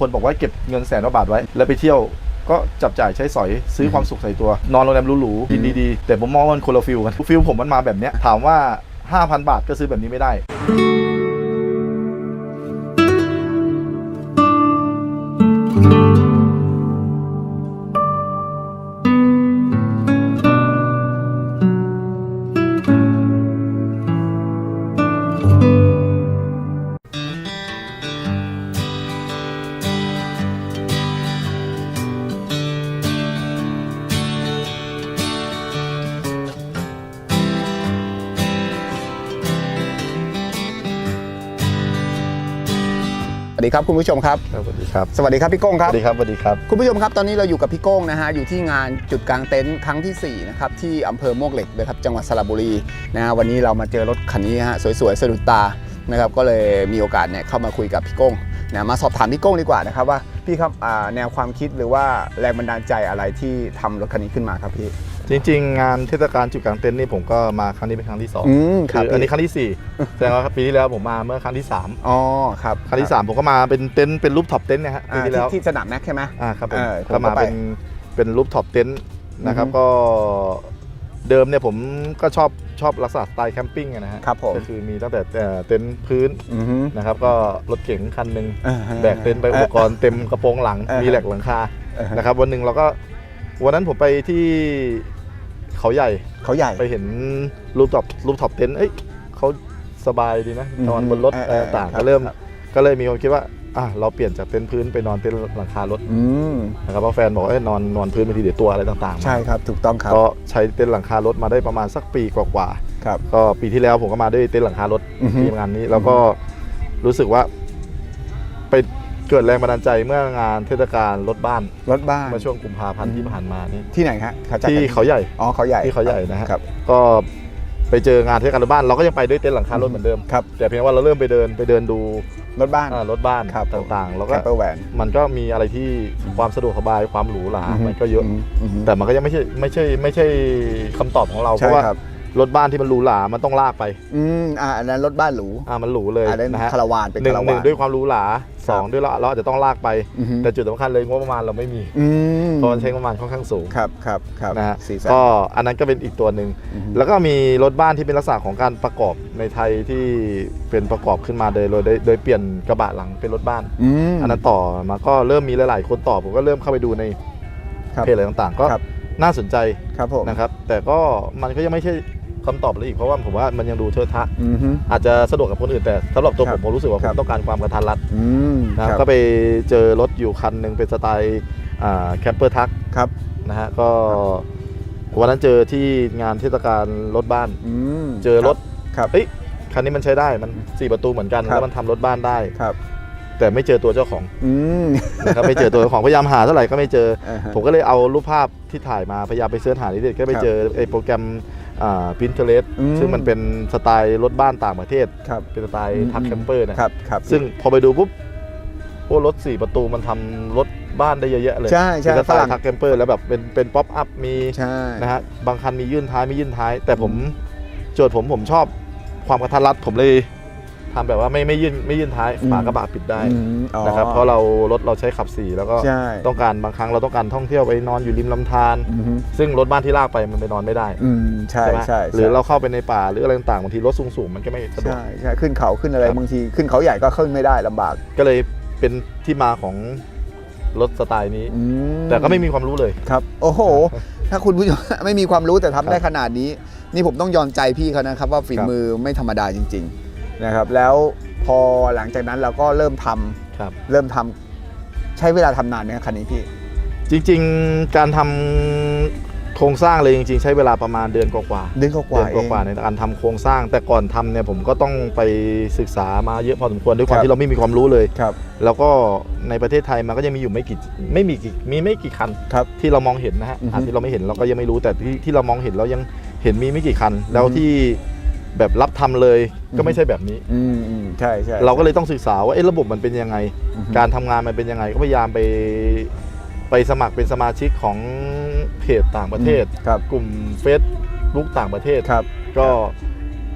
คนบอกว่าเก็บเงินแสนกว่าบาทไว้ แล้วไปเที่ยวก็จับจ่ายใช้สอยซื้อความสุขใส่ตัว นอนโรงแรมหรูๆกินดีๆ แต่ผมมองว่ามันคนละฟิลกันฟิลผมมันมาแบบเนี้ยถามว่า 5,000 บาทก็ซื้อแบบนี้ไม่ได้ ครับคุณผู้ชมครับสวัสดีครับ สวัสดีครับพี่โก้งคสรับ วัสดีครับสวัสดีครับ คุณผู้ชมครับตอนนี้เราอยู่กับพี่โก้งนะฮะอยู่ที่งานจุดกลางเต็นท์ครั้งที่ 4 นะครับ ที่อำเภอมวกเหล็กเลยครับจังหวัดสระบุรีนะฮะวันนี้เรามาเจอรถคันนี้ฮะสวยๆสะดุดตานะครับก็เลยมีโอกาสเนี่ยเข้ามาคุยกับพี่โก้งนะมาสอบถามพี่โก้งดีกว่านะครับว่า พี่ครับอ่าแนวความคิดหรือว่าแรงบันดาลใจอะไรที่ทำรถคันนี้ขึ้นมาครับพี่ จริง ๆ งานเทศกาลจุดกลางเต็นท์นี่ผมก็มาครั้งนี้เป็นครั้งที่สองอืมครับคืออันนี้พี่ครั้งที่สี่แสดงว่าปีที่แล้วผมมาเมื่อครั้งที่สามอ๋อครับครั้งที่สามผมก็มาเป็นเต็นท์เป็นรูปท็อปเต็นท์นะฮะปีอ่าที่ที่แล้วที่สนามแม็กใช่ไหม อ่าครับผมเออผมก็ก็มาไปเป็นเป็นรูปท็อปเต็นท์นะครับอือฮึ ก็เดิมเนี่ยผมก็ชอบ ชอบลักษณะสไตล์แคมปิ้งอะนะฮะครับผมก็คือมีตั้งแต่เอ่อเต็นท์พื้นอือฮึ นะครับ ก็รถเก๋งคันหนึ่งอ่าฮะแบกเต็นท์ไปอุปกรณ์เต็มกระโปรงหลังเออมีแหลกหลังคาอ่าฮะ นะครับ วันหนึ่งเราก็วันนั้นผมไปที่เขาใหญ่เขาใหญ่ ไปเห็นรูปท็อปรูปท็อปเต็นท์เอ้ยเขาสบายดีนะอืมนอนบนรถเอออะไรเออต่างๆครับก็เริ่มครับก็เลยมีความคิดว่า อะเราเปลี่ยนจากเต็นท์พื้นไปนอนเต็นท์หลังคารถอืมนะครับเพราะแฟนบอกว่าเอ้ยนอนนอนพื้นบางทีเดี๋ยวตัวอะไรต่างๆมาใช่ครับถูกต้องครับก็ใช้เต็นท์หลังคารถมาได้ประมาณสักปีกว่าครับ ๆก็ปีที่แล้วผมก็มาด้วยเต็นท์หลังคารถอือฮึ ที่งานนี้แล้วก็รู้สึกว่า ไปเกิดแรงบันดาลใจเมื่องานเทศกาลรถบ้านรถบ้านเมื่อช่วงกุมภาพันธ์ที่ผ่านมานี่ที่ไหนฮะเขาจัดที่กันเขาใหญ่ อ๋อเขาใหญ่ที่เขาใหญ่นะฮะ ครับก็ไปเจองานเทศกาลรถบ้านเราก็ยังไปด้วยเต็นท์หลังคารถเหมือนเดิม ครับ แต่เพียงว่าเราเริ่มไปเดินไปเดินดู รถบ้านอ่ารถบ้านครับผมต่างๆ แล้วแคก็มเปอร์แวนมันก็มีอะไรที่ความสะดวกสบายความหรูหรามันก็เยอะ แต่มันก็ยังไม่ใช่ไม่ใช่ไม่ใช่คำตอบของเราเพใช่ราะว่าค รับรถบ้านที่มันหรูหรา มันต้องลากไป อืมอ่าอันนั้นรถบ้านหรูอ่ามันหรูเลยอันนั้นนะฮะคาราวานเป็นหนึ่งคาราวาหนึ่งนด้วยความหรูหราสองด้วยเราเราอาจจะต้องลากไป อือฮึ แต่จุดสำคัญเลยงบประมาณเราไม่มีอืมเพราะมันใช้งบประมาณค่อนข้างสูงครับครับครับนะฮะสี่แสน ก็อันนั้นก็เป็นอีกตัวหนึ่งอือฮึ แล้วก็มีรถบ้านที่เป็นลักษณะของการประกอบในไทยที่เป็นประกอบขึ้นมาโดยโดยโดยโดยเปลี่ยนกระบะหลังเป็นรถบ้าน อืมอันนั้นต่อมาก็เริ่มมีหลาย ๆ คนต่อผมก็เริ่มเข้าไปดูในครับ เพจอะไรต่างๆ ก็ครับ น่าสนใจครับผม นะครับ แต่ก็มันก็ยังไม่ใช่ คำตอบเลยอีกเพราะว่าผมว่ามันยังดูเทอะทะ อือฮึ อาจจะสะดวกกับคนอื่นแต่สำหรับตัวครัผบมผมรู้สึกว่าคผรับมต้องการความกระทันรัดอืมนะครับก็ไปเจอรถอยู่คันหนึ่งเป็นสไตล์แคปเปอร์ทักครับ นะฮะก็วันนั้นเจอที่งานเทศกาลรถบ้าน อืมเจอรถ ครับ เอ้ยคันนี้มันใช้ได้มันสี่ประตูเหมือนกันครับ แล้วมันทำรถบ้านได้ ครับ แต่ไม่เจอตัวเจ้าของอืมนะครับไม่เจอตัวเจ้าของพยายามหาเท่าไหร่ก็ไม่เจอ อ่าฮะ ผมก็เลยเอารูปภาพที่ถ่ายมาพยายามไปเสิร์ชหานิดเดียวก็ไปครับเจอไอ้โปรแกรม อ่า Pinterest อืม ซึ่งมันเป็นสไตล์รถบ้านต่างประเทศ ครับ เป็นสไตล์ทักแคมเปอร์นะ ครับครับซึ่งพอไปดูปุ๊บโอ้รถสี่ประตูมันทำรถบ้านได้เยอะแยะเลยใช่ใช่เป็นสไตฝรั่งล์ทักแคมเปอร์แล้วแบบเป็นเป็นป๊อปอัพมีใช่ นะฮะบางคันมียื่นท้ายไม่ยื่นท้าย แต่ผมโจทย์ผมผมชอบความกระทัดรัดผมเลย ทำแบบว่าไม่ไม่ยื่นไม่ยื่นท้ายฝากระบะปิดได้อืมอ๋อนะครับเพราะเรารถเราใช้ขับสี่แล้วก็ใช่ต้องการบางครั้งเราต้องการท่องเที่ยวไปนอนอยู่ริมลำธารอือฮึซึ่งรถบ้านที่ลากไปมันไปนอนไม่ได้อืมใช่ไหมใช่หรือเราเข้าไปในป่าหรืออะไรต่างๆบางทีรถสูงๆมันก็ไม่สะดวกใช่ใช่ขึ้นเขาขึ้นอะไรครับบางทีขึ้นเขาใหญ่ก็ขึ้นไม่ได้ลำบาก ก็เลยเป็นที่มาของรถสไตล์นี้อืแต่ก็ไม่มีความรู้เลยครับ โอ้โห ถ้าคุณผู้ชมไม่มีความรู้แต่ทำได้ครับขนาดนี้ นี่ผมต้องยอมใจพี่เขานะครับ ว่าฝีครับมือไม่ธรรมดาจริง ๆ นะครับแล้วพอหลังจากนั้นเราก็เริ่มทำครับ เริ่มทำใช้เวลาทำนานไหมครับคันนี้พี่จริงๆการทำโครงสร้างเลยจริงๆ ใช้เวลาประมาณเดือนกว่าๆ เดือนกเดืว่าอนๆเองกว่าๆในการทำโครงสร้าง แต่ก่อนทำเนี่ยผมก็ต้องไปศึกษามาเยอะพอสมควรด้วยควาคมรับ ที่เราไม่มีความรู้เลย ครับ แล้วก็ในประเทศไทยมันก็ยังมีอยู่ไม่กี่ไม่มีกี่มีไม่กี่คันครับที่เรามองเห็นนะฮะอือฮึอะที่เราไม่เห็นเราก็ยังไม่รู้แต่ที่ที่เรามองเห็นเรายังเห็นมีไม่กี่คัน แล้วอือฮึ ที่ แบบรับทำเลยก็อือฮึไม่ใช่แบบนี้อืมอืมใช่ใช่เราก็เลยต้องศึกษาว่าเอ๊ะระบบมันเป็นยังไงอือฮึการทำงานมันเป็นยังไงก็พยายามไปไปสมัครเป็นสมาชิกของเพจต่างประเทศครับกลุ่มเฟซบุ๊กต่างประเทศครับ ก็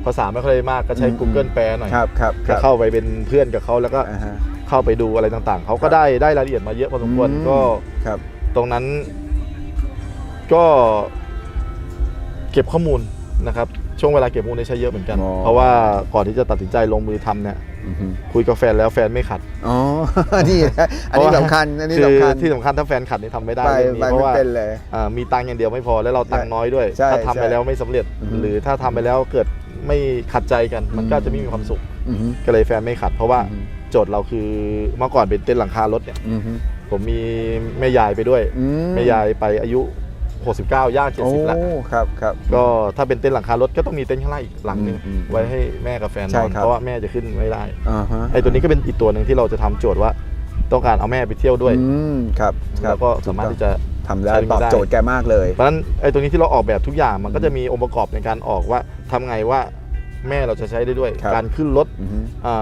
ภาษาไม่ค่อยมากก็ใช้อืม Google แปลหน่อยครับครับคก็รับเข้าไปเป็นเพื่อนกับเขาแล้วก็อ่าฮะเข้าไปดูอะไรต่างๆ เขาก็ได้ได้รายละเอียดมาเยอะพอสมควรอืมก็ครับ ตรงนั้นก็เก็บข้อมูลนะครับ ช่วงเวลาเก็บข้อมูลได้ใช้เยอะเหมือนกัน อ๋อ เพราะว่าก่อนที่จะตัดสินใจลงมือทำเนี่ยอือฮึคุยกับแฟนแล้วแฟนไม่ขัดอ๋อ นี่นะอันนี้เพราะว่าสำคัญ อันนี้คือสำคัญที่สำคัญถ้าแฟนขัดนี่ทำไม่ได้ไปเรื่องนี้ไปเพราะไม่ว่าเป็นเลย อ่ามีตังค์อย่างเดียวไม่พอแล้วเราตังค์น้อยด้วย ใช่ถ้าทำไปใช่แล้วไม่สำเร็จ อือฮึ หรือถ้าทำไปแล้วเกิดไม่ขัดใจกัน มันก็จะไม่มีความสุขอือฮึก็เลยแฟนไม่ขัด เพราะว่าอืมโจทย์เราคือเมื่อก่อนเป็นเต็นท์หลังคารถเนี่ยอือฮึผมมีแม่ยายไปด้วย อื แม่ยายไปอายุ 69 ย่างโอ้70แล้วครับครับ ก็ถ้าเป็นเต็นท์หลังคารถก็ต้องมีเต็นท์ข้างล่างอีกหลังหนึ่งอืมอืมไว้ให้แม่กับแฟนใช่นอนครับ เพราะว่าแม่จะขึ้นไม่ได้อ่าฮะไอ้ตัวนี้ก็เป็นอีกตัวหนึ่งที่เราจะทำโจทย์ว่า ต้องการเอาแม่ไปเที่ยวด้วยอืมครับครัแล้บวก็สามารถที่จะ ทำได้ใช้ไม่ตอบได้ โจทย์แกมากเลย เพราะฉะนั้นไอ้ตัวนี้ที่เราออกแบบทุกอย่างมันก็จะมีองค์ประกอบในการออกว่าทำไงว่า แม่เราจะใช้ได้ด้วย ครับการขึ้นรถอือฮึอ่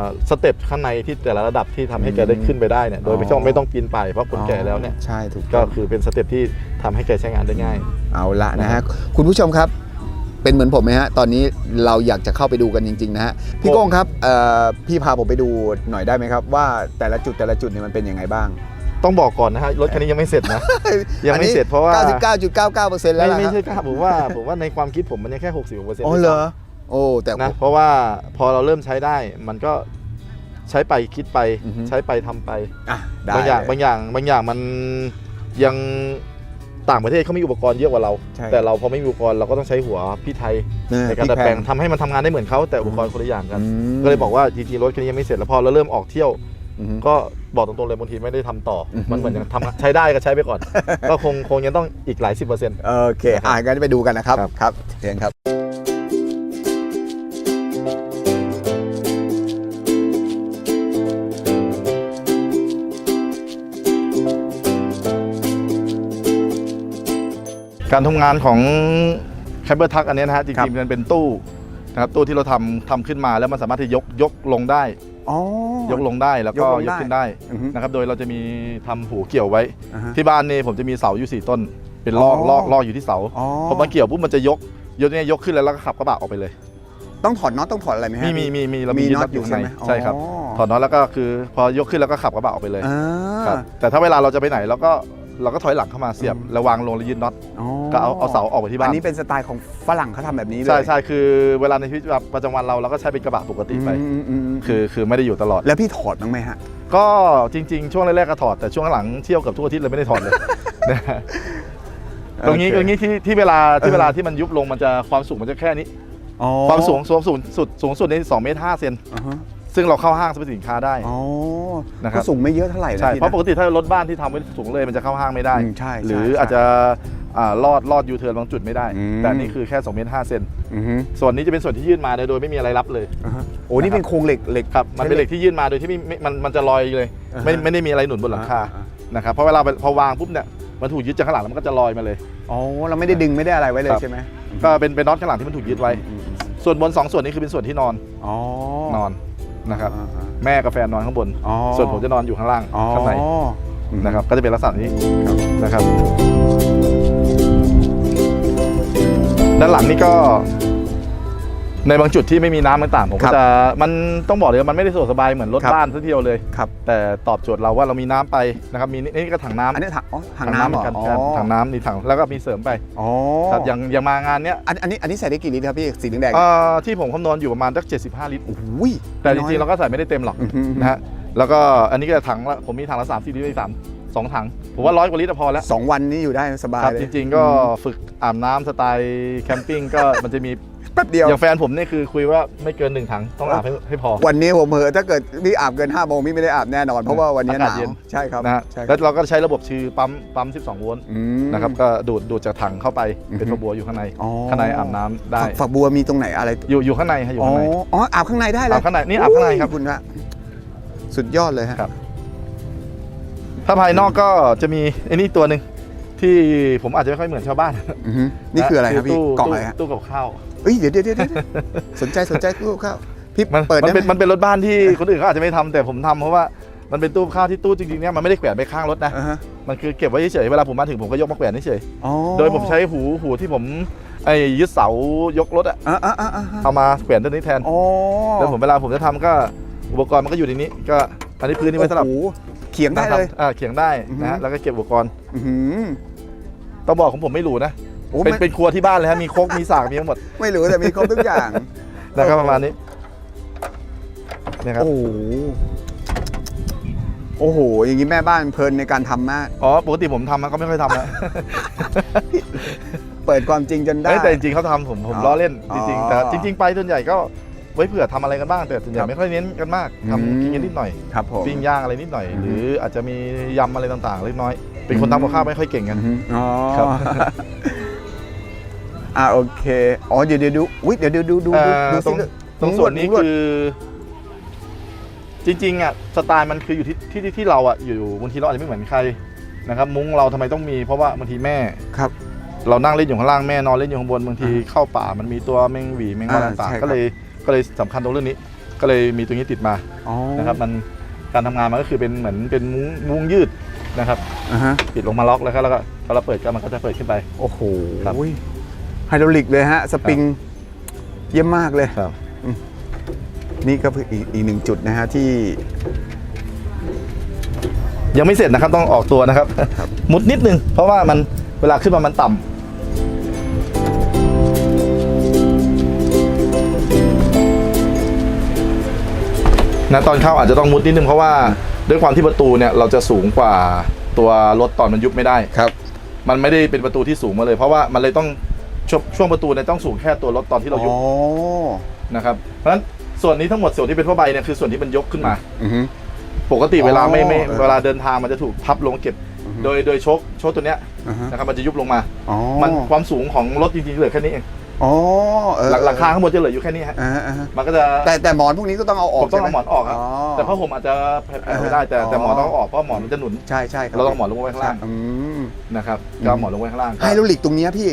าสเต็ปข้างในที่แต่ละระดับที่ทำให้แกอืมได้ขึ้นไปได้เนี่ยโดยไม่ต้องอ๋อ ไม่ต้องปีนป่ายเพราะคนแก่แล้วเนี่ย ใช่ถูกก็ต้อง คือเป็นสเต็ปที่ทำให้แกใช้งานได้ง่าย เอาละนะฮะ คุณผู้ชมครับ เป็นเหมือนผมไหมฮะ ตอนนี้เราอยากจะเข้าไปดูกันจริง ๆ นะฮะ พี่โก้งครับเอ่อพี่พาผมไปดูหน่อยได้ไหมครับ ว่าแต่ละจุดแต่ละจุดเนี่ยมันเป็นยังไงบ้างต้องบอกก่อนนะฮะรถคันนี้ยังไม่เสร็จนะ ยังไม่เสร็จเพราะว่า 99.99%แล้วไม่ล่ะไม่ฮะใช่กล้าผมว่าผมว่าในความคิดผมมันยังแค่ 60เปอร์เซ็นต์อ๋อเหรอ โอ้แต่นะเพราะว่าพอเราเริ่มใช้ได้มันก็ใช้ไปคิดไปอือฮึ ใช้ไปทำไป อะได้บางอย่างเล บางอย่างบางอย่างมันยังต่างประเทศเขามีอุปกรณ์เยอะกว่าเรา ใช่ แต่เราพอไม่มีอุปกรณ์เราก็ต้องใช้หัวพี่ไทยเออในการพี่ดัดแปลงพทำให้มันทำงานได้เหมือนเขาแต่อุปกรณ์คนละอย่างกัน อืมก็เลยบอกว่าจริงๆรถคันนี้ยังไม่เสร็จแล้วพอเราเริ่มออกเที่ยว อือฮึ ก็บอกตรงๆเลยบางทีไม่ได้ทำต่อออฮึ มันเหมือนยังทำใช้ได้ก็ใช้ไปก่อน ก็คงคงยังต้องอีกหลายสิบเปอร์เซ็นต์ โอเคอะงั้นไปดูกันนะครับครับครับเชิญครับ การทำงานของแคมเบอร์ทักอันเนี้ยนะฮะจครับริงๆมันเป็นตู้นะครับตู้ที่เราทำทำขึ้นมาแล้วมันสามารถที่ยกยกลงได้ อ๋อ ยกลงได้แล้วก็ยกลงยได้กขึ้นได้อือฮึนะครับโดยเราจะมีทำหูเกี่ยวไว้ อ่าฮะที่บ้านนี่ผมจะมีเสาอยู่สี่ต้น เป็นลอกอ๋อ ลอกลอกอยู่ที่เสาอ๋อพอมาเกี่ยวปุ๊บมันจะยกยกเนี่ยยกขึ้นแล้วแล้วก็ขับกระบะออกไปเลย ต้องถอดน็อตต้องถอดอะไรไหมฮะมีมีมีมีเรามีมียึดน็อน็ตอตออยู่ยู่ใช่ข้างไหมในใช่ครับถอดน็อตแล้วก็คือพอยกขึ้นแล้วก็ขับกระบะออกไปเลย อ่า ครับแต่ถ้าเวลาเราจะไปไหนเราก็ เราก็ถอยหลังเข้ามาเสียบแล้ววางลงแล้วยึดน็อตอ๋อก็เอาเอาเสาออกไปที่บ้าอันนนี้เป็นสไตล์ของฝรั่งเขาทำแบบนี้เลยใช่ใช่คือเวลาในชีวิตประจำวันเราเราก็ใช้เป็นกระบะปกติไปอืมอืมอืมคือคือไม่ได้อยู่ตลอด แล้วพี่ถอดบ้างไหมฮะก็จริง ๆ ช่วงแรกๆก็ถอดแต่ช่วงหลังเที่ยวกับทุกอาทิตย์เลยไม่ได้ถอดเลยนะฮะตรงนี้โอเคตรงนี้ที่ที่เวลาที่เออเวลาที่มันยุบลงมันจะความสูงมันจะแค่นี้อ๋อความสูงสูงสุดสุดสูงสุดใน2เมตร5เซนอ่าฮะ ซึ่งเราเข้าห้างสรรพสินค้าได้ อ๋อนะครับ ก็สูงไม่เยอะเท่าไหร่นะใช่ พี่เพราะปนะกติถ้ารถบ้านที่ทำไว้สูงเลยมันจะเข้าห้างไม่ได้ อืมใช่ใช่หรือใช่อาจจะอ่าลอดลอดยูเทิร์นบางจุดไม่ได้ อืม แต่อันนี่คือแค่2เมตร5เซนอือฮึส่วนนี้จะเป็นส่วนที่ยื่นมาโดยไม่มีอะไรรับเลย อ่าฮะโอ้นี่เป็นโครงเหล็กเหล็ก ครับมันเป็นเหล็กที่ยื่นมาโดยที่ไม่ไม่มันมันจะลอยเลย อ่าฮะไม่ไม่ได้มีอะไรหนุนบนหลังคาอ่า นะครับเพราะเวลาพอวางปุ๊บเนี่ยมันถูกยึดจากข้างหลังแล้วมันก็จะลอยมาเลย อ๋อเราไม่ได้ดึงไม่ได้อะไรไว้เลยครับ ใช่ไหมก็เป็นเป็นน็อตข้างหลังที่มันถูกยึดไว้ อืมอืมส่วนบนสองส่วนนี้คือเป็นส่วนที่นอนอ๋อนอน นะครับอ่าอ่าแม่กับแฟนนอนข้างบนอ๋อส่วนผมจะนอนอยู่ข้างล่างอ๋อข้างในอืมนะครับก็จะเป็นลักษณะนี้นะครับ ด้านหลังนี่ก็ ในบางจุดที่ไม่มีน้ำต่างๆผมครัก็บจะมันต้องบอกเลยว่ามันไม่ได้สะดวกสบายเหมือนรถครับบ้านซะทีเดียวเลยครับแต่แต่ตอบโจทย์เราว่าเรามีน้ำไปนะครับมีนี่นี่ก็ถังน้ำอันนี้ถังอ๋อถังน้ำเหเหรมืออนกันอ๋อครับถังน้ำนี่ถังแล้วก็มีเสริมไปอ๋อครับอย่างอย่างมางานเนี้ยอันอันนี้อันนี้ใส่ได้กี่ลิตรครับพี่สีแดงๆเอ่อที่ผมคำนวณอยู่ประมาณสัก75 ลิตรโอ้โหแต่จริงๆเราก็ใส่ไม่ได้เต็มหรอกอือฮึนะฮะแล้วก็อันนี้ก็ถังละผมมีถังละ3 4ลิตรสาม สองถังผมว่าร้อยกว่าลิตรก็พอแล้วสองวันนี้อยู่ได้สบายครับเลยจริงๆก็ฝึกอาบน้ำสไตล์แคมปิ้งก็มันจะมีแป๊บเดียว อย่างแฟนผมนี่คือคุยว่าไม่เกินหนึ่งถังต้องอาบให้ให้พอ วันนี้ผมเหอะถ้าเกิดพี่อาบเกิน5้าโมงพี่ไม่ได้อาบแน่นอน เพราะว่าวันนี้หอากาศนาวเย็น ใช่ครับนะฮะใช่คแล้รัวบเราก็ใช้ระบบชื่อปั๊มปั๊ม 12 โวลต์อืม นะครับก็ดูดดูดจากถังเข้าไปเป็นอือฮึฝักบัวอยู่ข้างใน อ๋อข้างในอาบน้ำได้ ฝักฝักบัวมีตรงไหนอะไรอยู่อยู่ข้างในฮะอยู่อ๋อข้างในอ๋ออาบข้างในได้เลยอาบข้างในนี่อาบข้างในครับอุ้ยคุณฮะสุดยอดเลยฮะครับ ถ้าภายนอกก็จะมีไอ้นี่ตัวหนึ่งที่ผมอาจจะไม่ค่อยเหมือนชาวบ้านอือฮึนี่คืออะไรครับพี่ตู้กล่องอะไรฮะตู้กับข้าวเอ้ยเดี๋ยวเดี๋ยวเดี๋ยวเดี๋ยวสนใจสนใจตู้ข้าวพี่มันเปิดมันได้ไหมเป็นมันเป็นรถบ้านที่คนอื่นเขาอาจจะไม่ทำแต่ผมทำเพราะว่ามันเป็นตู้ข้าวที่ตู้จริงๆเนี่ยมันไม่ได้แขวนไปข้างรถนะ อ่าฮะมันคือเก็บไว้เฉยๆเวลาผมมาถึงผมก็ยกมาแขวนเฉยอ๋อๆโดยผมใช้หูหูที่ผมไอ้ยึดเสายกรถอะอ่าอ่าอ่าอ่าเอามาแขวนตัวนี้แทน อ๋อแล้วผมเวลาผมจะทำก็อุปกรณ์มันก็อยู่ในนี้ ก็อันนี้พื้นนี่ไว้สำหรับโอ้โห เขียงได้เลยนั่งทำอ่าเขียงได้อือฮึนะฮะแล้วก็เก็บอุปกรณ์อื้อหือต้องบอกของผมไม่หรูนะโอ้เป็นไม่เป็นครัวที่บ้านเลยฮะมีโคกมีสากมีทั้งหมด ไม่รู้แต่มีครบทุกอย่างนะครับประมาณนี้นะครับโอ้โหโอ้โห อย่างนี้แม่บ้านเพลินในการทำมาก อ๋อ ปกติผมทำมันก็ไม่ค่อยทำแล้วเปิดความจริงจนได้เอ้ยแต่จริงๆเขาทำผมผมอ๋อล้อเล่นจริงอ๋อๆแต่จริง ๆ ไปส่วนใหญ่ก็ ไว้เผื่อทำอะไรกันบ้างแต่ส่วนใหญ่ครับไม่ค่อยเน้นกันมากอืมทำกินกันนิดหน่อยครับผม ปิ้งย่างอะไรนิดหน่อย อือฮึ หรืออาจจะมียำอะไรต่างๆเล็กน้อย เป็นคนทำกับข้าวไม่ค่อยเก่งกัน อือหืออ๋อครับ อ่าโอเคอ๋อเดี๋ยวเดี๋ยวดูอุ๊ยเดี๋ยวเดี๋ยวดูดูเอ่ดูอดูตรงสิตรงส่วนนี้คือ จริงๆอะสไตล์มันคืออยู่ที่ที่ที่ที่เราอะอยู่บางทีเราอาจจะไม่เหมือนใครนะครับ มุ้งเราทำไมต้องมี เพราะว่าบางทีแม่ ครับ เรานั่งเล่นอยู่ข้างล่างแม่นอนเล่นอยู่ข้างบนบางทีอ่าเข้าป่ามันมีตัวแมงหวีแมงวันอ่าต่างใช่ครับ ๆก็เลย ก็เลยสำคัญตรงเรื่องนี้ ก็เลยมีตัวนี้ติดมาอ๋อนะครับ มันการทำงานมันก็คือเป็นเหมือนเป็นมุ้งมุ้งยืดนะครับ อ่าฮะปิดลงมาล็อกแล้วก็แล้วก็พอเราเปิดก็มันก็จะเปิดขึ้นไป โอ้โหครับ ไฮดรอลิกเลยฮะ สปริง เยี่ยมมากเลย ครับ นี่ก็คืออีกอีกหนึ่งจุดนะฮะที่ ยังไม่เสร็จนะครับต้องออกตัวนะครับครับมุดนิดนึง เพราะว่ามันเวลาขึ้นมามันต่ำ นะตอนเข้าอาจจะต้องมุดนิดนึงเพราะว่าด้วยความที่ประตูเนี่ยเราจะสูงกว่าตัวรถตอนมันยุบไม่ได้ ครับ มันไม่ได้เป็นประตูที่สูงมาเลย เพราะว่ามันเลยต้องช่วงช่วงประตูเนี่ยต้องสูงแค่ตัวรถตอนที่เรายุบอ๋อนะครับเพราะฉะนั้นส่วนนี้ทั้งหมดส่วนที่เป็นผ้าใบเนี่ยคือส่วนที่มันยกขึ้นมา อือฮึ ปกติเวลาไม่ไม่อ๋อเออเวลาเดินทางมันจะถูกพับลงเก็บ อือฮึ โดยโดยโชคโชคตัวเนี้ยอ่าฮะนะครับมันจะยุบลงมา อ๋อ มันความสูงของรถจริงๆเหลือแค่นี้เอง อ๋อเออหลังหลังคาข้างบนจะเหลืออยู่แค่นี้ฮะอ่าฮะอ่าฮะมันก็จะแต่แต่หมอนพวกนี้ก็ต้องเอาออกผมต้องใช่เอาไหมอนออกครับแต่ผ้าห่มอาจจะแผ่วๆไม่ได้แต่แต่หมอนต้องเอาออกเพราะหมอนมันจะหนุน ใช่ใช่ครับเราต้องเอาหมอนลงไว้ข้างล่างอืม นะครับก็เอาหมอนลงไว้ข้างล่างไฮดรอลิกตรงเนี้ยพี่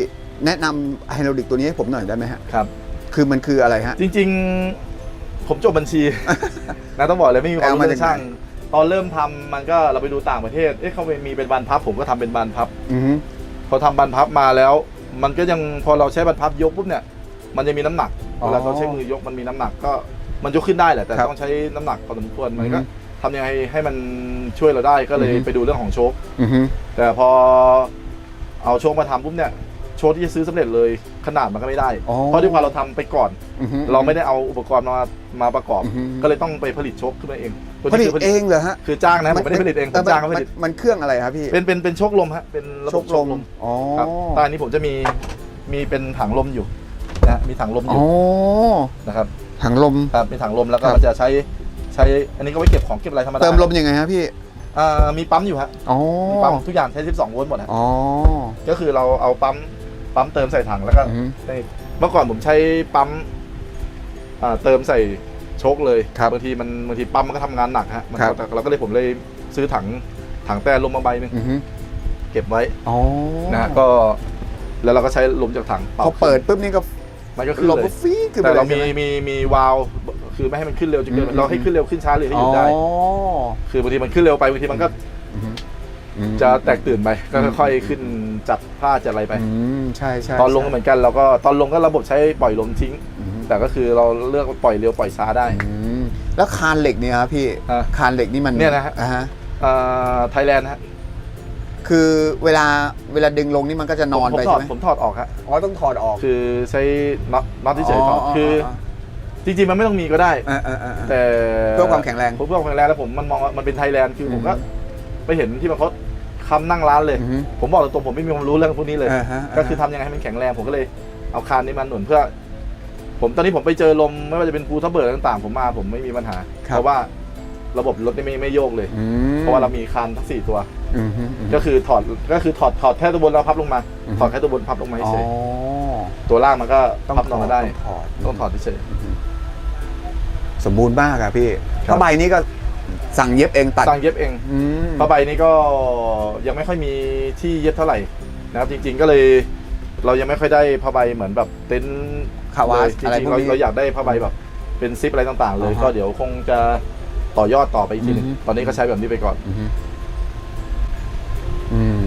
แนะนำไฮดรอลิกตัวนี้ให้ผมหน่อยได้ไหมฮะ ครับ คือมันคืออะไรฮะ จริงๆ ผมจบบัญชี นะต้องบอกเลยไม่มีความรู้เอามาเรื่องช่างตอนเริ่มทำมันก็เราไปดูต่างประเทศ เอ๊ะเขามีเป็นบานพับ ผมก็ทำเป็นบานพับอือฮึ พอทำบานพับมาแล้ว มันก็ยังพอเราใช้บานพับยกปุ๊บเนี่ย มันจะมีน้ำหนักอ๋อเวลาเราใช้มือยกมันมีน้ำหนักก็มันยกขึ้นได้แหละแต่ครับต้องใช้น้ำหนักพอสมควรมันอืก็อฮึทำยังไงให้มันช่วยเราได้ก็เลยอือฮึ ไปดูเรื่องของโชค อือฮึ แต่พอเอาโชคมาทำปุ๊บเนี่ยโชคที่จะซื้อสำเร็จเลย ขนาดมันก็ไม่ได้ อ๋อเพราะด้วยความเราทำไปก่อน อือฮึเราไม่ได้เอาอุปกรณ์มามาประกอบ อือฮึ ก็เลยต้องไปผลิตโชคขึ้นมาเองตัวผนี้ลิตคือเองเหรอฮะคือจ้างนะผมไม่ได้ผลิตเองผมจ้างเขาผลิตนมันเครื่องอะไรครับพี่เป็นเป็นเป็นโชคลมฮะเป็นระบบโชคลมอ๋อครับใต้นี้ผมจะมีมีเป็นถังลมอยู่นะฮะมีถังลมออ๋ยู่อนะครับถังลม ครับมีถังลมแล้วก็ครับมันจะใช้ใช้อันนี้ก็ไว้เก็บของเก็บอะไรธรรมดาเติมลมยังไงฮะพี่อ่ามีปั๊มอยู่ฮะอ๋อมีปั๊มทุกอย่างใช้ 12 โวลต์หมดฮะอ๋อก็คือเราเอาปั๊ม ปั๊มเติมใส่ถังแล้วก็อือฮึได้เมื่อก่อนผมใช้ปั๊มอ่าเติมใส่โชคเลยครับบางทีมันบางทีปั๊มมันก็ทำงานหนักฮะมันครับ ก็เราก็เลยผมเลยซื้อถังถังแต่ลมมาใบหนึงอือฮึเก็บไว้อ๋อนะฮะก็ แล้วเราก็ใช้ลมจากถังพอเปิดปุ๊บนี่ก็มันก็ขึ้นลมเลก็ยฟีดขึ้นไปแต่เราลมียใช่ไห มีมีวาล์วคือไม่ให้มันขึ้นเร็วจนเกินอืม เราให้ขึ้นเร็วขึ้นช้าหรือให้หยุดได้อ๋อคือบางทีมันขึ้นเร็วไปบางทีมันก็ อือฮึอืมจะแตกตื่นไปก็ค่อยๆขึ้น จัดผ้าจัดอะไรไป อืมใช่ใช่ตอนลงก็ใช่เหมือนกันเราก็ตอนลงก็ระบบใช้ปล่อยลมทิ้งอือฮึแต่ก็คือเราเลือกปล่อยเร็วปล่อยช้าได้ อืมแล้วคานเหล็กเนี่ยครับพี่อะคานเหล็กนี่มันเนี่ยนะฮะ อ่าฮะไทยแลนด์ฮะคือเวลาเวลาดึงลงนี่มันก็จะนอนผมไปถอใช่ดไหมผมถอดออกฮะอ๋อต้องถอดออกคือใช้น็อตน็อตที่เฉยๆถอดคืออจริงๆมันไม่ต้องมีก็ได้เออเออเออเออแต่เพื่อความแข็งแรงผมเพื่อความแข็งแรงแล้วผมมันมองว่ามันเป็นไทยแลนด์คืออมผมก็ไปเห็นที่มันเขา คำนั่งร้านเลย อือฮึผมบอกตรงๆผมไม่มีความรู้เรื่องพวกนี้เลย อ่าฮะก็คือทำยังไงให้มันแข็งแรงผมก็เลยเอาคานนี้มาหนุนเพื่อ ผมตอนนี้ผมไปเจอลมไม่ว่าจะเป็นภูทับเบิกต่างๆ ผมมาผมไม่มีปัญหา ครับ เพราะว่าระบบรถนี่ไม่ไม่โยกเลย อืมเพราะว่าเรามีคานทั้งสี่ตัว อืมฮึอืมก็คือถอดก็คือถอดถอดแค่ตัวบนแล้วพับลงมา อือฮึ ถอดแค่ตัวบนพับลงมาอ๋อเฉยตัวล่างมันก็ต้องพับลงมาได้ถอดต้องถอดเฉย สมบูรณ์มากอะพี่ครับผ้าใบนี้ก็สั่งเย็บเองตัดสั่งเย็บเองอืม ผ้าใบนี้ก็ ยังไม่ค่อยมีที่เย็บเท่าไหร่นะครับจริง ๆก็เลยเรายังไม่ค่อยได้ผ้าใบเหมือนแบบเต็นท์คาวาสเลยจอะไรริงพๆวกเรานี้ เราอยากได้ผ้าใบแบบเป็นซิปอะไรต่างๆ เลย อ่าฮะก็เดี๋ยวคงจะต่อยอดต่อไปอีกทีหนึงอือฮึ ตอนนี้ก็ใช้แบบนี้ไปก่อน อืมฮึอืม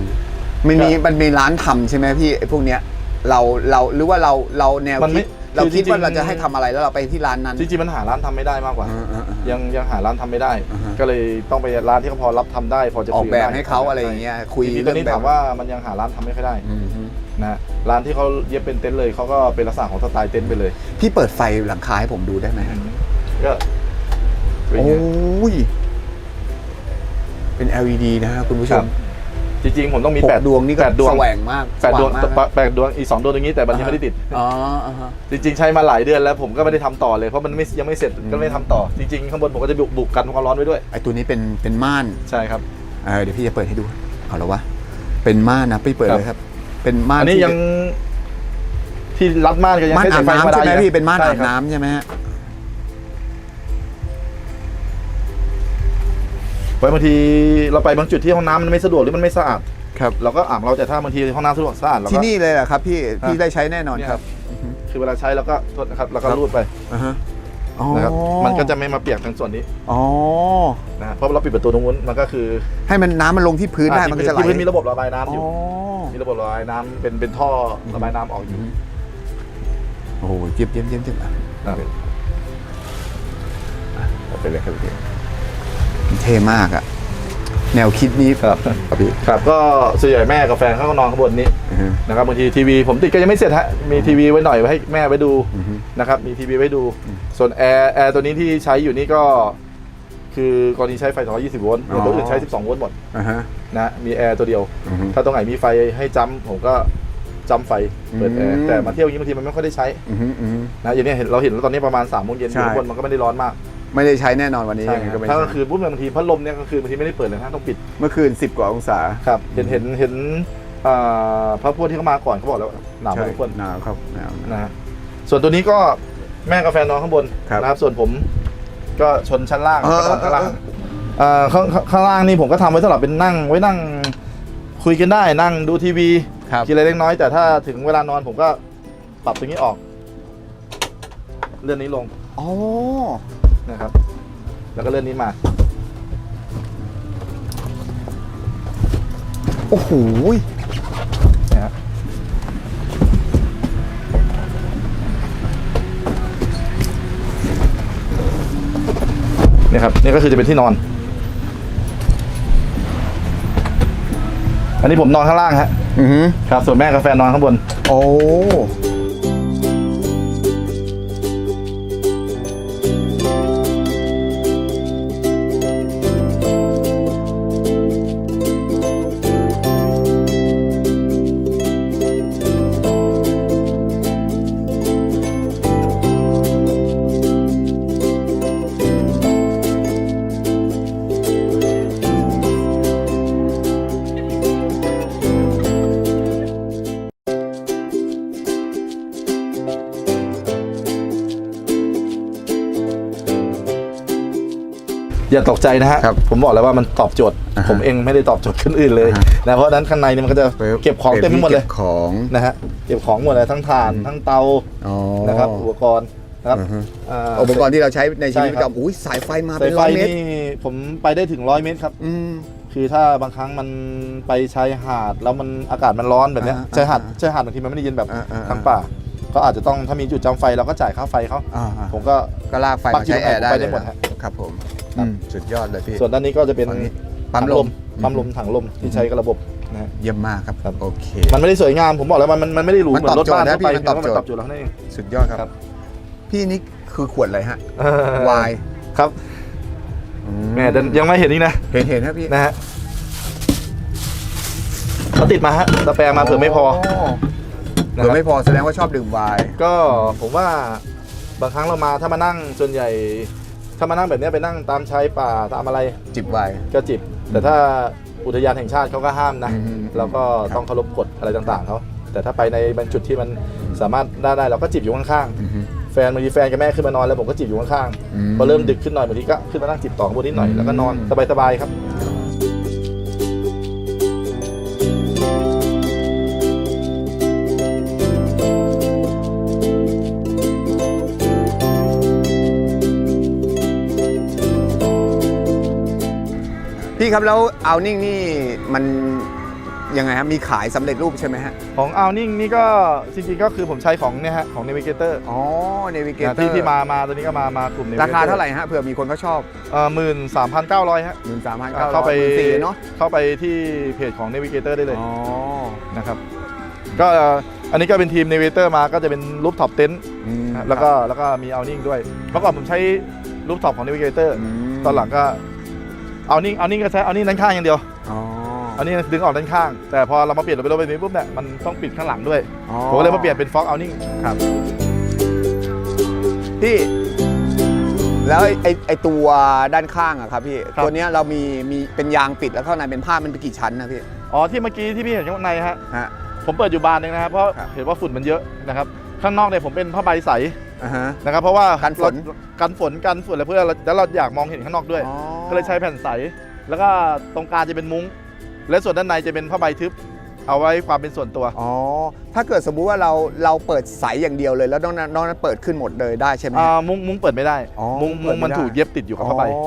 มันมีมันมีร้านทำใช่ไหมพี่ไอ้พวกเนี้ย เราเราหรือว่าเราเราแนวมันไม่คิด เราคือคิดจริงๆว่าเราจะให้ทำอะไรแล้วเราไปที่ร้านนั้น จริงๆมันหาร้านทำไม่ได้มากกว่า อ่าอ่าอ่ายังยังหาร้านทำไม่ได้ อ่าฮะก็เลยต้องไปร้านที่เขาพอรับทำได้ พอจะออกคุยแบบได้ให้เขาอะไรอย่างเงี้ยคุยทีนี้เรื่ตอนนี้แบบ ถามว่ามันยังหาร้านทำไม่ค่อยได้อืมฮึนะฮะร้านที่เขาเย็บเป็นเต็นท์เลยเขาก็เป็นลักษณะของสไตล์เต็นท์ไปเลยพี่เปิดไฟหลังคาให้ผมดูได้ไหมก็เป็นโอ้อย่างเงี้ยยเป็น LED นะฮะคุณผู้ชครัมบ จริงๆผมต้องมีหกแปดดวงนี่ก็แปดดวงสว่างมากแปดดวงสามากนะแปดดวงอีกสองดวงตรงนี้แต่มันยังไม่ได้ติด อ๋ออ่าฮะ จริงๆใช้มาหลายเดือนแล้วผมก็ไม่ได้ทำต่อเลยเพราะมันไม่ยังไม่เสร็จก็ไม่ได้ทำต่อ จริงๆข้างบนผมก็จะบุกบุกกันความร้อนไว้ด้วยไอตัวนี้เป็นเป็นม่านใช่ครับ เออเดี๋ยวพี่จะเปิดให้ดู เอาแล้ววะ เป็นม่านนะพี่เปิดครับ เลยครับ เป็นม่านอันนี้ที่ยังที่รัดม่านก็ยังม่านใช้อาบสายไฟธรรมน้ำดาใช่ไหมอยู่ะพี่เป็นม่านอาบใช่ครับน้ำใช่ไหมฮะ ไว้บางทีเราไปบางจุดที่ห้องน้ำมันไม่สะดวกหรือมันไม่สะอาดครับเราก็อาบเราแต่ถ้าบางทีห้องน้ำสะดวกสะอาดเราก็ ที่นี่เลยเหรอครับพี่อะพี่ได้ใช้แน่นอนเนี่ยคครัรับบคือเวลาใช้เราก็โทษนะครับเราก็ครับรูดไปอ่าฮะอ๋อนะครับมันก็จะไม่มาเปียกทางส่วนนี้อ๋อนะฮะเพราะเราปิดประตูตรงนู้นมันก็คือให้มันน้ำมันลงที่พื้นได้อ่ามันก็จะไหลที่พื้นมีระบบระบายน้ำออ๋ยู่อมีระบบระบายน้ำเป็นเป็นท่อระบายน้ำออกอยู่โอ้โหเยี่ยมเยี่ยมเยี่ยมเยี่ยมอะ นะเอาไปเลยครับพี่ เท่มากอะแนวคิดนี้ครับครับพี่ ครับก็ส่วนใหญ่แม่กับแฟนเขาก็นอนข้างบนนี้อือฮึนะครับบางทีทีวีผมติดก็ยังไม่เสร็จฮะมีทีวีไว้หน่อยไว้ให้แม่ไว้ดูอือฮึ นะครับมีทีวีไว้ดู ส่วนแอร์แอร์ตัวนี้ที่ใช้อยู่นี่ก็ คือกรณีใช้ไฟ220โวลต์อ๋อตัวอื่นใช้ 12โวลต์หมดอ่าฮะ นะมีแอร์ตัวเดียว อือฮึถ้าตรงไหนมีไฟให้จำผมก็จำไฟเปิดแออืร์มแต่มาเที่ยวอย่างนี้บางทีมันไม่ค่อยได้ใช้อือฮึอือฮึ นะอย่างนี้เห็นเราเห็นแล้วตอนนี้ประมาณ3ามโมงเย็นใช่ อยู่ข้างบนมันก็ไม่ได้ร้อนมาก ไม่ได้ใช้แน่นอนวันนี้ใช่ยังไงครัก็บไม่ถ้าใช่กลางคืนปุ๊บบางทีพัดลมเนี่ยกลางคืนบางทีไม่ได้เปิดเลยนะต้องปิดเมื่อคืน 10 กว่าองศาครับเห็นเห็นเห็นอ่าพระพวกที่เขามาก่อนเขาบอกแล้วหนาวพอใช่สมควร หนาวครับหนาว นะฮะส่วนตัวนี้ก็แม่กาแฟนอนข้างบนครับนะครับ ส่วนผมก็ชนชั้นล่างเออ ก็นอนข้างล่างเออเอ่อข้างข้างข้างล่างนี่ผมก็ทำไว้สำหรับเป็นนั่ง ไว้นั่งคุยกันได้นั่งดูทีวีครับ กินอะไรเล็กน้อย แต่ถ้าถึงเวลานอนผมก็ปรับตรงนี้ออก เลื่อนนี้ลง อ๋อ นะครับ แล้วก็เลื่อนนี้มา โอ้โหนะฮะนี่ครับนี่ก็คือจะเป็นที่นอน อันนี้ผมนอนข้างล่างฮะ อือฮึครับ ส่วนแม่กับแฟนนอนข้างบน โอ้ อย่าตกใจนะฮะครับผมบอกแล้วว่ามันตอบโจทย์ อ่าฮะผมเองไม่ได้ตอบโจทย์คนอื่นเลยอ่าฮะ นะเพราะฉะนั้นข้างในเนี่ยมันก็จะเก็บของเต็มไปหมดเลย ก็บของ นะฮะเก็บของหมดเลยทั้งถ่าน ทั้งเตาอ๋อนะครับอุปกรณ์นะครับอือฮึอ่าอุปกรณ์ที่เราใช้ในชีวิตใช่ประครับ จำอุ้ยสายไฟมาสาเป็ยนไฟร้อยเมตรนี่ผมไปได้ถึงร้อยเมตรครับ อืม คือถ้าบางครั้งมันไปชายหาดแล้วมันอากาศมันร้อนแบบเนี้ยอ่าชายหาดอ่าชายหาดบางทีมันไม่ได้เย็นแบบอ่าอ่า ทางป่า ก็อาจจะต้องถ้ามีจุดจำไฟเราก็จ่ายค่าไฟเขาอ่าผมก็ ก็ลากไฟปลั๊มากอยู่ใช้แอร์ได้ไปเลได้ยหมดนะฮะ ครับผม ครับอืมสุดยอดเลยพี่ ส่วนด้านนี้ก็จะเป็นฝั่งนี้ถัปั๊มงลลมมปั๊มลมถังลมที่ใช้กับระบบนะฮะ เยี่ยมมากครับครับ โอเค มันไม่ได้สวยงามผมบอกแล้วมันมันมันไม่ได้หรูมันเหมือนรถบ้านตอบโจทย์นะทั่วไปพี่มันตอบโจทย์ตอบโจทย์แล้วนั่นเอง สุดยอดครับครับพี่นี่คือขวดอะไรฮะวายครับแหม่เดินยังไม่เห็นอีกนะเห็นเห็นครับพี่นะฮะเขาติดมาฮะตะแปรมาเผื่อไม่พอนะเผื่อครับไม่พอแสดงว่าชอบดื่มไวน์ ก็ผมว่าบางครั้งเรามาถ้ามานั่งส่วนใหญ่ ถ้ามานั่งแบบเนี้ยไปนั่งตามชายป่าตามอะไรจิบไวน์ ก็จิบ แต่ถ้าอุทยานแห่งชาติเขาก็ห้ามนะ อืม เราก็ครับต้องเคารพกฎอะไรต่างๆเขาแต่ถ้าไปในบางจุดที่มันสามารถได้ได้เราก็จิบอยู่ข้างอือฮึ ๆ แฟนบางทีแฟนกับแม่ขึ้นมานอนแล้วผมก็จิบอยู่ข้างอืม ๆพอเริ่มดึกขึ้นหน่อยบางทีก็ขึ้นมานั่งจิบต่อข้างบนนิดหน่อยแล้วก็นอนสบายๆครับ พี่ครับแล้วเอานิ่งนี่มันยังไงฮะมีขายสำเร็จรูปใช่ไหมฮะ ของเอานิ่งนี่ก็จริงๆก็คือผมใช้ของเนี่ยฮะของ Navigator อ๋อเนวิเกเตอร์ที่ที่มามาตัวนี้ก็มามากลุ่ม Navigator ราคาเท่าไหร่ฮะเผื่อมีคนเขาชอบเอ่อหมื่นสามพันเก้าร้อยฮะหนึ่งสามพันอ่าเก้าเข้าไปสี่เนาะเข้าไปที่เพจของ Navigator ได้เลยอ๋อนะครับก็เอ่ออันนี้ก็เป็นทีม Navigator มาก็จะเป็นรูปท็อปเต็นท์อืมแล้วก็แล้วก็มีเอานิ่งด้วยเมื่อก่อนผมใช้รูปท็อปของ Navigator มตอนหลังก็ เอานิ่งเอานิ่งก็ใช้เอานิ่งด้านข้างอย่างเดียวอ๋อเอานิ่งดึงออกด้านข้าง แต่พอเรามาเปลี่ยนเป็นรถแบบนี้ปุ๊บเนี่ยมันต้องปิดข้างหลังด้วยอ๋อผมก็เลยมาเปลี่ยนเป็นฟ็อกเอานิ่งพี่แล้วไอ้ไอ้ไอตัวด้านข้างอะครับพี่ครับตัวเนี้ยเรามีมีเป็นยางปิดแล้วข้างในเป็นผ้ามันเป็นกี่ชั้นนะพี่อ๋อที่เมื่อกี้ที่พี่เห็นข้างในฮะฮะผมเปิดอยู่บานหนึงนะครับเพราะครับเห็นว่าฝุ่นมันเยอะนะครับข้างนอกเนี่ยผมเป็นผ้าใบใส อ่าฮะ นะครับเพราะว่ากันฝน เรากันฝนกันฝุ่นอะไรเพื่อแล้วเราอยากมองเห็นข้างนอกด้วย อ๋อก็เลยใช้แผ่นใส แล้วก็ตรงกลางจะเป็นมุ้ง และส่วนด้านในจะเป็นผ้าใบทึบ เอาไว้ความเป็นส่วนตัวอ๋อ ถ้าเกิดสมมุติว่าเราเราเปิดใสอย่างเดียวเลยแล้วนอกนั้นนอกนั้นเปิดขึ้นหมดเลยได้ใช่ไหมอ่ามุ้งมุ้งเปิดไม่ได้ อ๋อมุ้งเปิมุ้ดงไม่มันได้ ถูกเย็บติดอยู่กับผ้าใบ อ๋อ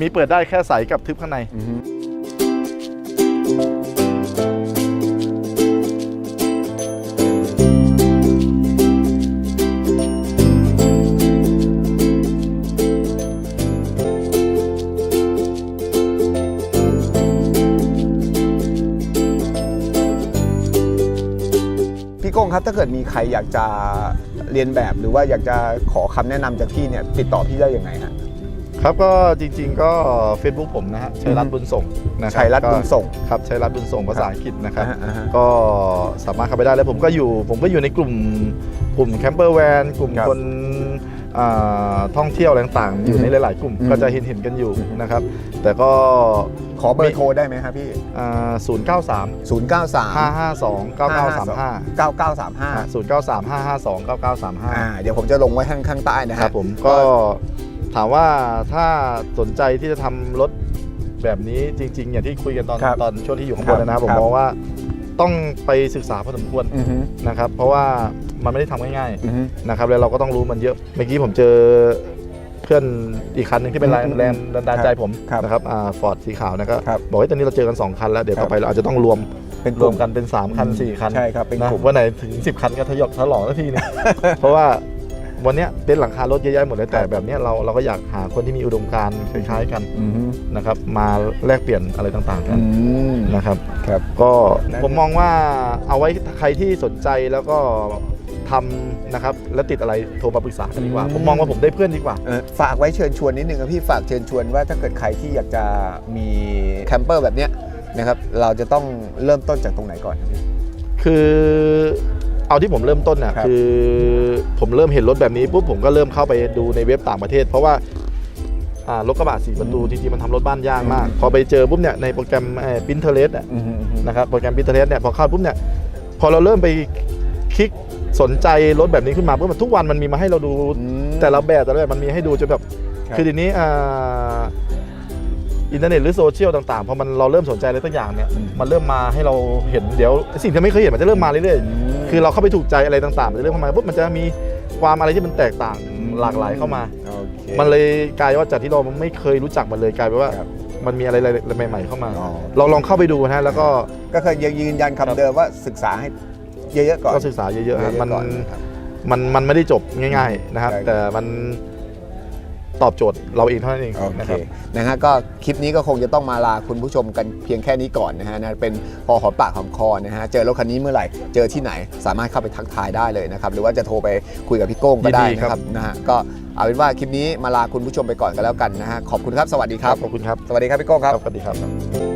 มีเปิดได้แค่ใสกับทึบข้างใน อือฮึ ถ้าเกิดมีใครอยากจะเรียนแบบหรือว่าอยากจะขอคำแนะนำจากพี่เนี่ยติดต่อพี่ได้ยังไงฮะ ครับก็จริงๆก็ Facebook ผมนะฮะชัยรัตน์บุญส่งนะครัชัยรัตน์บุญส่ง ก็ครับชัยรัตน์บุญส่งภาษาอังกฤษนะครับ อ่าฮะอ่าฮะ ก็สามารถเข้าไปได้แล้วผมก็อยู่ผมก็อยู่ในกลุ่มกลุ่มแคมเปอร์แวนกลุ่มครับคนอ่าท่องเที่ยวอะไรต่างๆ อยู่อืมในหลาย ๆ กลุ่มอืมก็จะเห็นเห็นๆกันอยู่อืมนะครับ แต่ก็ ขอเบอร์โทรได้ไหมครับพี่ศูนย์เก้าสาม0 9 3ห้าห้าสองเก้าเก้าสามห้า9 9 3 5ศูนย์เก้าสามห้าห้าสองเก้าเก้าสามห้าอ่าเดี๋ยวผมจะลงไว้ข้างข้างใต้นะคฮะรับผมก็ถามว่าถ้าสนใจที่จะทำรถแบบนี้จริง ๆ อย่างที่คุยกันตอนครับตอนช่วงที่อยู่ข้างบครันบนะครับผมครับมองว่าต้องไปศึกษาพอสมควรอือฮึนะครับ เพราะว่ามันไม่ได้ทำง่ายอือฮึๆนะครับแล้วเราก็ต้องรู้มันเยอะเมื่อกี้ผมเจอ เพื่อนอีกคันหนึ่งที่เป็นแรงอืมแรงดันดาลใจผมครับนะครับอ่าฟอร์ดสีขาวนะก็ครับบอกว่าตอนนี้เราเจอกัน 2 คันแล้ว เดี๋ยวครับต่อไปเราอาจจะต้องรวมเป็นรวมกันเป็น 3 คัน 4 คันใช่ครับเป็นนะกลุ่มวันไหนถึง 10 คันก็ทยอยทะลองสักทีหนึงเพราะว่าวันเนี้ยเต็นท์หลังคารถเยอะแยะหมดเลยแต่แบบเนี้ยเราเราก็อยากหาคนที่มีอุดมการณ์คล้ายๆกันอือฮึนะครับมาแลกเปลี่ยนอะไรต่างๆกันอืมนะครับครับก็นั่นผมมองว่าเอาไว้ใครที่สนใจแล้วก็ ทำนะครับแล้วติดอะไรโทรมาปรึกษากันดีกว่า ผมมองว่าผมได้เพื่อนดีกว่า เอ่อฝากไว้เชิญชวนนิดนึงครับพี่ฝากเชิญชวนว่าถ้าเกิดใครที่อยากจะมีแคมเปอร์แบบเนี้ยนะครับเราจะต้องเริ่มต้นจากตรงไหนก่อนครับพี่ คือเอาที่ผมเริ่มต้นน่ะครับ คือผมเริ่มเห็นรถแบบนี้ปุ๊บผมก็เริ่มเข้าไปดูในเว็บต่างประเทศ เพราะว่าอ่ารถกระบะสี่ประตูจริงๆมันทำรถบ้านยากมาก พอไปเจอปุ๊บเนี่ยในโปรแกรมพินเทเลสอะอือฮึอือฮึนะครับโปรแกรมพินเทเลสเนี่ยพอเข้าปุ๊บเนี่ยพอเราเริ่มไปคลิก สนใจรถแบบนี้ขึ้นมาปุ๊บมันทุกวันมันมีมาให้เราดูอืม แต่ละแบบแต่ละแบบมันมีให้ดูจนแบบครับ คือทีนี้อ่าอินเทอร์เน็ตหรือโซเชียลต่างๆพอมันเราเริ่มสนใจอะไรสักอย่างเนี่ยอืมมันเริ่มมาให้เราเห็นเดี๋ยวสิ่งที่ไม่เคยเห็นมันจะเริ่มมาเรื่อยๆคือเราเข้าไปถูกใจอะไรต่างๆมันจะเริ่มเข้ามาปุ๊บมันจะมีความอะไรที่มันแตกต่างหลากหลายเข้ามา โอเค มันเลยกลายว่าจากที่เราไม่เคยรู้จักมันเลยกลายเป็นว่า ครับมันมีอะไรใหม่ ๆ เข้ามา อ๋อ เราลองเข้าไปดูนะฮะแล้วก็ ก็คือยังยืนยันครับคำเดิมว่าศึกษาให้ เยอะๆก่อน ก็ศึกษาเยอะๆฮะมันก่อนนะครับมันมันไม่ได้จบง่าย ๆนะครับใช่แต่มันตอบโจทย์เราเองเท่านั้นเองโอนะเคครับ นะฮะก็คลิปนี้ก็คงจะต้องมาลาคุณผู้ชมกันเพียงแค่นี้ก่อนนะฮะนะเป็นพอหอมปากหอมคอนะฮะเจอรถคันนี้เมื่อไหร่เจอที่ไหนสามารถเข้าไปทักทายได้เลยนะครับหรือว่าจะโทรไปคุยกับพี่โก้งก็ได้ยินดีนะคครัรับ บนะฮะก็เอาเป็นว่าคลิปนี้มาลาคุณผู้ชมไปก่อนกันแล้วกันนะฮะขอบคุณครับสวัสดีครับ ขอบคุณครับสวัสดีครับพี่โก้งครับ สวัสดีครับ